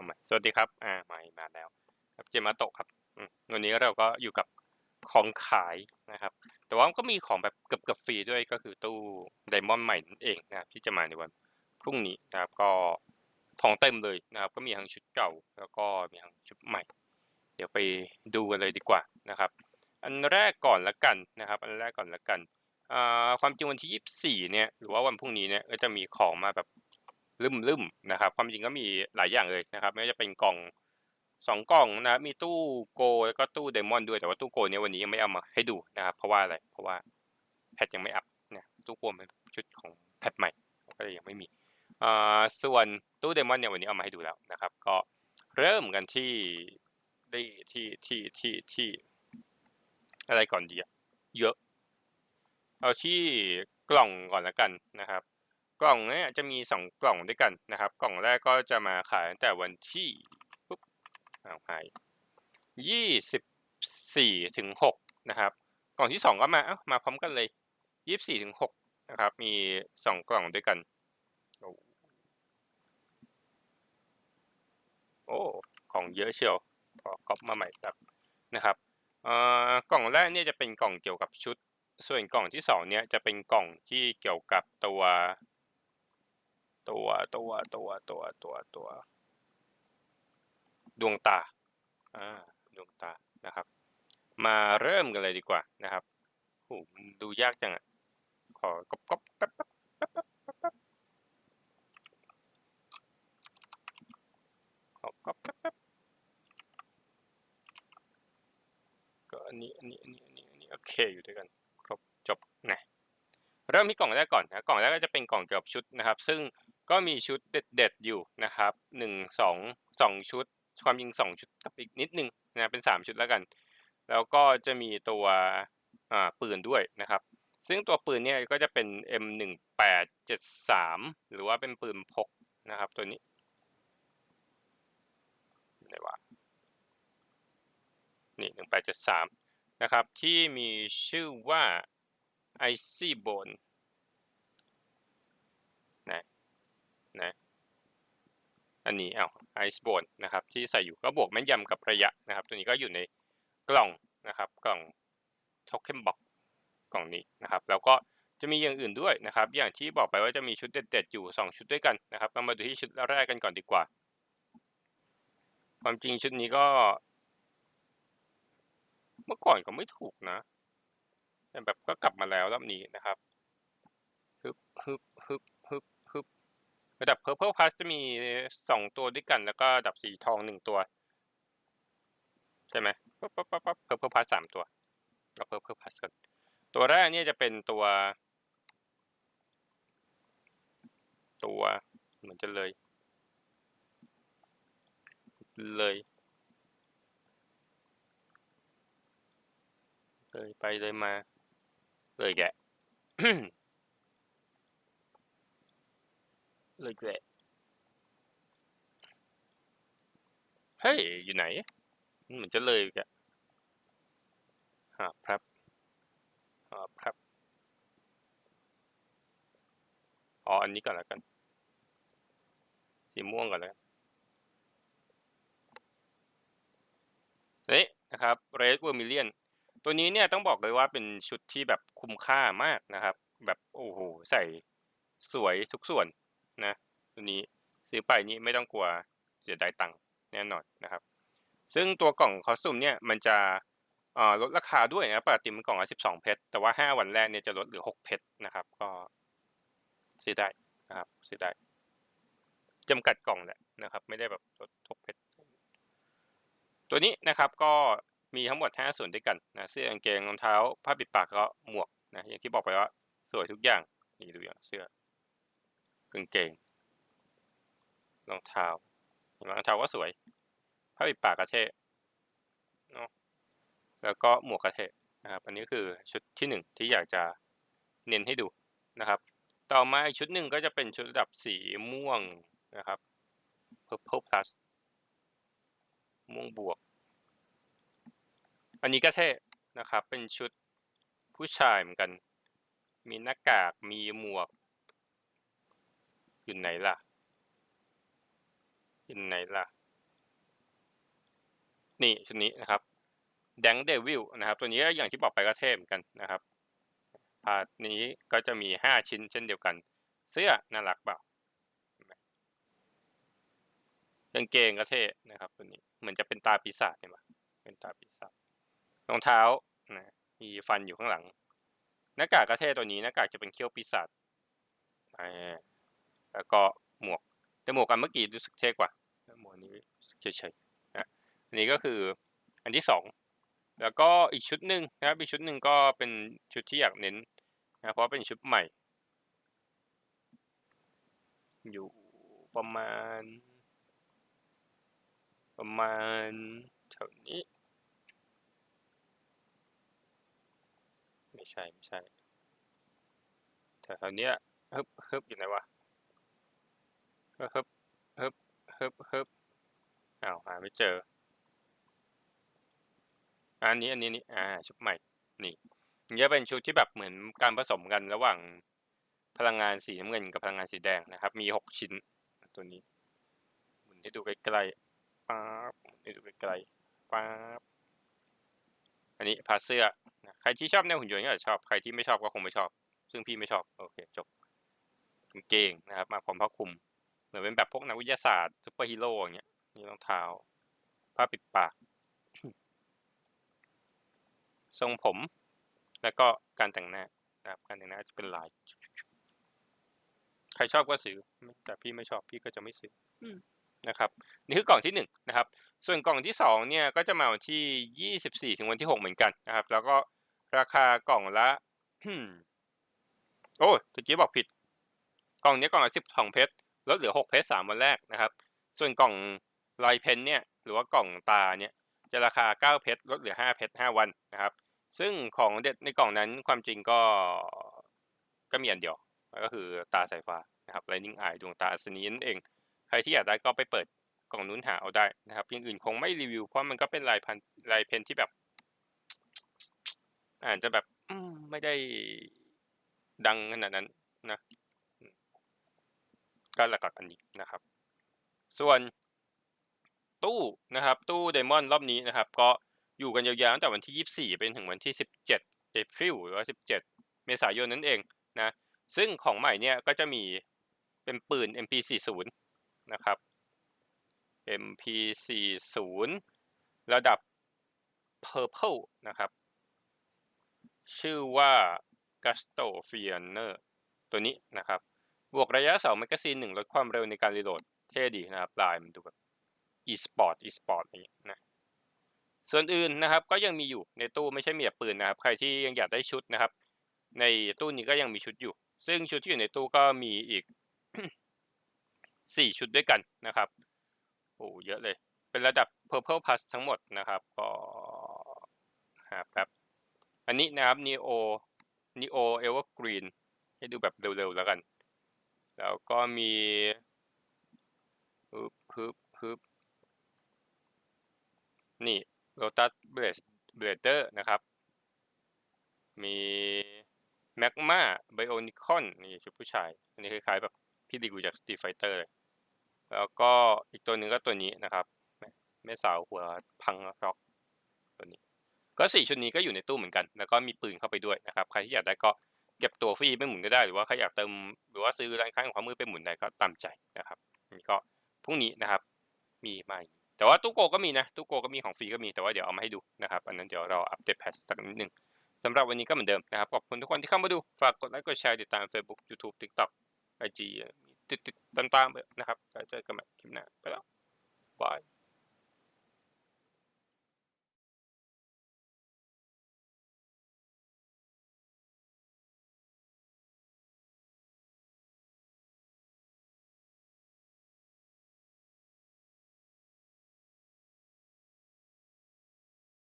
ทำไมสวัสดีครับอ่ามามาแล้วครับเจมาโตะครับอืมวันนี้เราก็อยู่กับของขายนะครับ แต่ว่าก็มีของแบบเกือบเกือบฟรีด้วยก็คือตู้ไดมอนด์ใหม่นั่นเองนะครับที่จะมาในวันพรุ่งนี้นะครับก็ของเต็มเลยนะครับ ก็มีทั้งชุดเก่าแล้วก็มีทั้งชุดใหม่ เดี๋ยวไปดูกันเลยดีกว่านะครับ อันแรกก่อนละกันนะครับ อันแรกก่อนละกันอ่าความจริงวันที่ 24เนี่ยหรือว่าวันพรุ่งนี้เนี่ยก็จะมีของมาแบบ ลืมๆนะครับ ความจริงก็มีหลายอย่างเลยนะครับ ไม่ว่าจะเป็นกล่องสองกล่องนะมีตู้โกแล้วก็ตู้เดมอนด้วยแต่ว่าตู้โกเนี่ยวันนี้ยังไม่เอามาให้ดูนะครับ เพราะว่าอะไรเพราะว่าแพทยังไม่อัพเนี่ยตู้โกเป็นชุดของแพทใหม่ก็เลยยังไม่มีอ่าส่วนตู้เดมอนเนี่ยวันนี้เอามาให้ดูแล้วนะครับ ก็เริ่มกันที่ที่ที่ที่ที่ที่อะไรก่อนดีอะเยอะ เอาที่กล่องก่อนละกันนะครับ กล่องเนี้ยจะมีสองกล่องด้วยกันนะครับ กล่องแรกก็จะมาขายตั้งแต่วันที่ปุ๊บเอาหายยี่สิบสี่ถึงหกนะครับ กล่องที่สองก็มาเอ้ามาพร้อมกันเลยยี่สิบสี่ถึงหกนะครับ มีสองกล่องด้วยกันโอ้ของเยอะเชียวพอก๊อปมาใหม่แบบนะครับเอ่อกล่องแรกเนี่ยจะเป็นกล่องเกี่ยวกับชุด ส่วนกล่องที่สองเนี่ยจะเป็นกล่องที่เกี่ยวกับตัว ตัวตัวตัวตัวตัวตัว ดวงตาอ่าดวงตานะครับ มาเริ่มกันเลยดีกว่านะครับโหดูยากจังอะขอกบกบแป๊บแป๊บแป๊บแป๊บแป๊บแป๊บขอก๊อบแป๊บแป๊บก็อันนี้อันนี้อันนี้อันนี้อันนี้โอเคอยู่ด้วยกันครบจบนะเริ่มที่กล่องแรกก่อนนะกล่องแรกก็จะเป็นกล่องเกี่ยวกับชุดนะครับ ซึ่ง ก็มีชุดเด็ดๆอยู่นะครับหนึ่งสองสองชุด ความจริงสองชุดกับอีกนิดนึงนะเป็นสามชุดแล้วกัน แล้วก็จะมีตัวอ่าปืนด้วยนะครับ ซึ่งตัวปืนเนี่ยก็จะเป็น M หนึ่งแปดเจ็ดสามหรือว่าเป็นปืนพกนะครับตัวนี้ไหนวะนี่หนึ่งแปดเจ็ดสามนะครับที่มีชื่อว่า Icy Bone นะ นะอันนี้เอา Ice Bone นะครับที่ใส่อยู่ก็บวกแม่นยำกับระยะนะครับ ตัวนี้ก็อยู่ในกล่องนะครับกล่อง Token Box กกล่องนี้นะครับ แล้วก็จะมีอย่างอื่นด้วยนะครับ อย่างที่บอกไปว่าจะมีชุดเด็ดๆอยู่ 2 ชุดด้วยกันนะครับเรามาดูที่ชุดแรกกันก่อนดีกว่า ความจริงชุดนี้ก็ เมื่อก่อนก็ไม่ถูกนะแต่แบบก็กลับมาแล้วรอบนี้นะครับฮึบฮึบฮึบฮึบ ระดับ Purple Plus จะมีสองตัวด้วยกัน แล้วก็ดับสีทองหนึ่งตัว ใช่ไหมปั๊บปั๊บปั๊บปั๊บ Purple Plus สามตัวเอา Purple Plus กันตัวแรกเนี่ยจะเป็นตัว ตัวเหมือนจะเลย เลยเลยไปเลยมา เลยแกะเลยแกเฮ้ย อยู่ไหนมันเหมือนจะเลยแกะหาครับหาครับอ๋ออันนี้ก่อนแล้วกัน สีม่วงก่อนแล้วนี่นะครับ Red Vermilion ตัวนี้เนี่ยต้องบอกเลยว่าเป็นชุดที่แบบคุ้มค่ามากนะครับ แบบโอ้โหใส่สวยทุกส่วน นะตัวนี้ซื้อไปนี่ไม่ต้องกลัวเสียดายตังค์แน่นอนนะครับ ซึ่งตัวกล่องคอสตูมเนี่ยมันจะลดราคาด้วยนะปกติมันกล่องละ12เพชรแต่ว่า5วันแรกเนี่ยจะลดเหลือ6เพชรนะครับ ก็ซื้อได้นะครับซื้อได้จำกัดกล่องแหละนะครับ ไม่ได้แบบลดทุกเพชรตัวนี้นะครับก็มีทั้งหมด 5 ส่วนด้วยกันนะเสื้อกางเกงรองเท้าผ้าปิดปากก็หมวกนะอย่างที่บอกไปว่าสวยทุกอย่างนี่ดูอย่างเสื้อ กางเกงรองเท้าเห็นไหมรองเท้าก็สวยผ้าปิดปากก็เท่เนาะแล้วก็หมวกก็เท่นะครับ อันนี้คือชุดที่หนึ่งที่อยากจะเน้นให้ดูนะครับ ต่อมาอีกชุดหนึ่งก็จะเป็นชุดระดับสีม่วงนะครับ purple plus ม่วงบวก อันนี้ก็เท่นะครับ เป็นชุดผู้ชายเหมือนกัน มีหน้ากาก มีหมวก อยู่ไหนล่ะอยู่ไหนล่ะ นี่ชุดนี้นะครับแดงเดวิลนะครับ ตัวนี้ก็อย่างที่บอกไปก็เท่เหมือนกันนะครับพาร์ทนี้ก็จะมีห้าชิ้นเช่นเดียวกัน เสื้อน่ารักเปล่าเกางเกงก็เท่นะครับ ตัวนี้เหมือนจะเป็นตาปีศาจเนี่ยปะเป็นตาปีศาจรองเท้านะมีฟันอยู่ข้างหลัง หน้ากากก็เท่ตัวนี้หน้ากากจะเป็นเขี้ยวปีศาจอ่ แล้วก็หมวกแต่หมวกอันเมื่อกี้รู้สึกเท่กว่าหมวกนี้เฉยๆนะอันนี้ก็คืออันที่สองแล้วก็อีกชุดหนึ่งนะครับอีกชุดหนึ่งก็เป็นชุดที่อยากเน้นนะเพราะเป็นชุดใหม่ อยู่ประมาณ ประมาณแถวนี้ไม่ใช่ไม่ใช่แถวๆนี้ฮึบฮึบอยู่ไหนวะ เฮึบเฮึบเฮึบฮึบฮึบอ้าวหาไม่เจอ อันนี้อันนี้นี่อ่าชุดใหม่ นี่นี่จะเป็นชุดที่แบบเหมือนการผสมกันระหว่างพลังงานสีน้ำเงินกับพลังงานสีแดงนะครับ มีหกชิ้นตัวนี้หมุนให้ดูใกล้ๆป๊าบหมุนให้ดูใกล้ๆป๊าบอันนี้พาเสื้อใครที่ชอบแนวหุ่นยนต์ก็จะชอบ ใครที่ไม่ชอบก็คงไม่ชอบ ซึ่งพี่ไม่ชอบ โอเคจบกางเกงนะครับ มาพร้อมผ้าคลุม มือนเป็นแบบพวกนักวิทยาศาสตร์ซุปเปอร์ฮีโร่อย่างเงี้ยนี่รองเท้าผ้าปิดปาก ทรงผม แล้วก็การแต่งหน้านะครับการแต่งหน้าจะเป็นลาย ใครชอบก็ซื้อแต่พี่ไม่ชอบพี่ก็จะไม่ซื้ออนะครับนี่คือกล่องที่หนึ่งนะครับ ส่วนกล่องที่สองเนี่ยก็จะมาวันที่ยี่สิบสี่ถึงวันที่หกเหมือนกันนะครับ แล้วก็ราคากล่องละโอ้ตะกี้บอกผิด กล่องนี้กล่องละสิบสองเพชร ลดเหลือหกเพชรสามวันแรกนะครับ ส่วนกล่องลายเพนเนี่ยหรือว่ากล่องตาเนี่ยจะราคาเก้าเพชรลดเหลือห้าเพชรห้าวันนะครับ ซึ่งของเด็ดในกล่องนั้นความจริงก็ก็มีอันเดียว ก็คือตาสายฟ้านะครับ Lightning Eye ดวงตาอัศนีนั่นเอง ใครที่อยากได้ก็ไปเปิดกล่องนู้นหาเอาได้นะครับอย่างอื่นคงไม่รีวิว เพราะมันก็เป็นลายพันลายเพนที่แบบอาจจะแบบไม่ได้ดังขนาดนั้นนะ ก็หลักๆอันนี้นะครับ ส่วนตู้นะครับ ตู้ไดมอนด์รอบนี้นะครับ ก็อยู่กันยาวๆตั้งแต่วันที่ 24 เป็นถึงวันที่ 17 เอพริลหรือว่า 17 เมษายนนั่นเองนะ ซึ่งของใหม่เนี่ยก็จะมีเป็นปืน MP40 นะครับ MP40 ระดับ Purple นะครับ ชื่อว่า Gusto f i a n e r ตัวนี้นะครับ บวกระยะ2แมกกาซีนหนึ่งลดความเร็วในการรีโหลด เท่ดีนะครับลายมันดูแบบ e-sport e-sport อย่างเงี้ยนะส่วนอื่นนะครับก็ยังมีอยู่ในตู้ไม่ใช่มีแต่ปืนนะครับ ใครที่ยังอยากได้ชุดนะครับ ในตู้นี้ก็ยังมีชุดอยู่ ซึ่งชุดที่อยู่ในตู้ก็มีอีกสี่ชุดด้วยกันนะครับโอ้เยอะเลย เป็นระดับ Purple Plus ทั้งหมดนะครับ ก็หาแป๊บอันนี้นะครับ Neo Neo Evergreen ให้ดูแบบเร็วๆแล้วกัน แล้วก็มีฮึบฮึบฮึบนี่ Lotus Blaze Blader นะครับ มี Magma Bionicon นี่ชุดผู้ชาย อันนี้คล้ายๆแบบพี่ดีกูจาก Street Fighter เลย แล้วก็อีกตัวหนึ่งก็ตัวนี้นะครับแม่สาวหัวพังร็อกตัวนี้ ก็สี่ชุดนี้ก็อยู่ในตู้เหมือนกัน แล้วก็มีปืนเข้าไปด้วยนะครับ ใครที่อยากได้ก็ เก็บตัวฟรีไปหมุนก็ได้หรือว่าใครอยากเติมหรือว่าซื้อร้านค้าของความมือไปหมุนได้ก็ตามใจนะครับนี่ก็พรุ่งนี้นะครับ มีมาแต่ว่าตู้โกก็มีนะตู้โกก็มีของฟรีก็มีแต่ว่าเดี๋ยวเอามาให้ดูนะครับอันนั้นเดี๋ยวเราอัปเดตแพทสักนิดนึงสำหรับวันนี้ก็เหมือนเดิมนะครับขอบคุณทุกคนที่เข้ามาดูฝากกดไลค์กดแชร์ติดตาม Facebook YouTube TikTok IG ติดติดตามๆไปนะครับแล้วเจอกันใหม่คลิปหน้าไปแล้ว